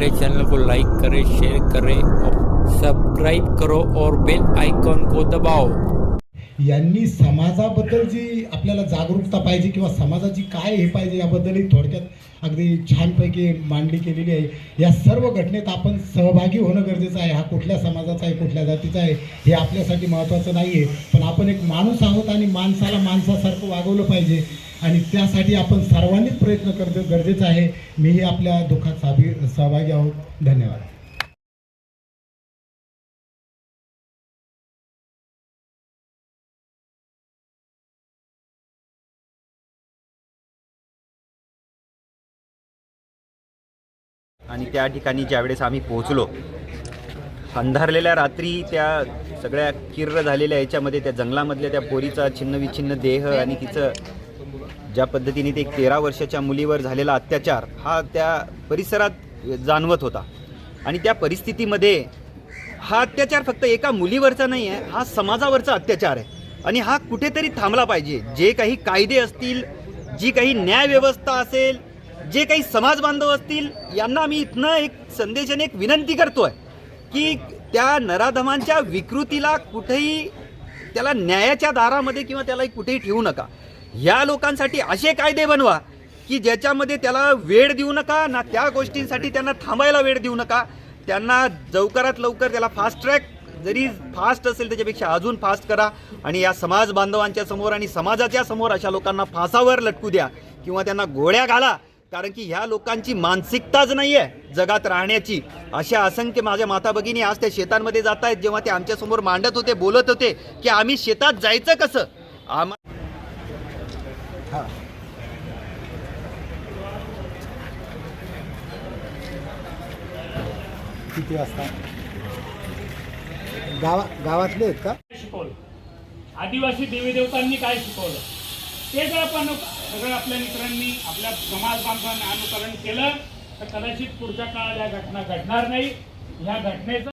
हमारे चैनल को लाइक करें शेयर करें और सब्सक्राइब करो और बेल आइकॉन को दबाओ। यांनी समाजाबद्दल जी आपल्याला जागरूकता पाहिजे किंवा समाजाची काय हे पाहिजे याबद्दलही थोडक्यात अगदी छानपैकी मांडणी केलेली आहे. या सर्व घटनेत आपण सहभागी होणं गरजेचं आहे. हा कुठल्या समाजाचा आहे कुठल्या जातीचा आहे हे आपल्यासाठी महत्त्वाचं नाही आहे पण आपण एक माणूस आहोत आणि माणसाला माणसासारखं वागवलं पाहिजे आणि त्यासाठी आपण सर्वांनीच प्रयत्न करतो गरजेचं आहे. मीही आपल्या दुःखात सहभागी आहोत. धन्यवाद. आणि त्या ठिकाणी ज्यावेळेस आम्ही पोहोचलो अंधारलेल्या रात्री त्या सगळ्या किर्र झालेल्या याच्यामध्ये त्या जंगलामधल्या त्या पोरीचा छिन्नविच्छिन्न देह आणि तिचं ज्या पद्धतीने ते तेरा वर्षाच्या मुलीवर झालेला अत्याचार हा त्या परिसरात जाणवत होता. आणि त्या परिस्थितीमध्ये हा अत्याचार फक्त एका मुलीवरचा नाही आहे हा समाजावरचा अत्याचार आहे. आणि हा कुठेतरी थांबला पाहिजे. जे काही कायदे असतील जी काही न्यायव्यवस्था असेल जे काही समाज बांधव असतील यांना मी इथनं एक संदेशाने एक विनंती करतोय की त्या नराधमांच्या विकृतीला कुठेही त्याला न्यायाच्या दारामध्ये किंवा त्याला कुठेही ठेवू नका. या लोकांसाठी असे कायदे बनवा की ज्याच्यामध्ये त्याला वेळ देऊ नका ना त्या गोष्टींसाठी त्यांना थांबायला वेळ देऊ नका. त्यांना लवकरात लवकर त्याला फास्ट ट्रॅक जरी फास्ट असेल त्याच्यापेक्षा अजून फास्ट करा. आणि या समाज बांधवांच्या समोर आणि समाजाच्या समोर अशा लोकांना फासावर लटकू द्या किंवा त्यांना गोळ्या घाला. कारण की ह्या लोकांची मानसिकताच नाही आहे जगात राहण्याची. अशा असंख्य माझ्या माता भगिनी आज त्या शेतांमध्ये जात आहेत जेव्हा ते आमच्यासमोर मांडत होते बोलत होते की आम्ही शेतात जायचं कसं? आम्हा किती वाजता? गावा गावातले आहेत का? शिकवलं? आदिवासी देवी देवतांनी काय शिकवलं? ते जर आपण सगळं आपल्या मित्रांनी आपल्या समाज बांधवांना अनुकरण केलं तर कदाचित पुढच्या काळात या घटना घडणार नाही. ह्या घटनेचं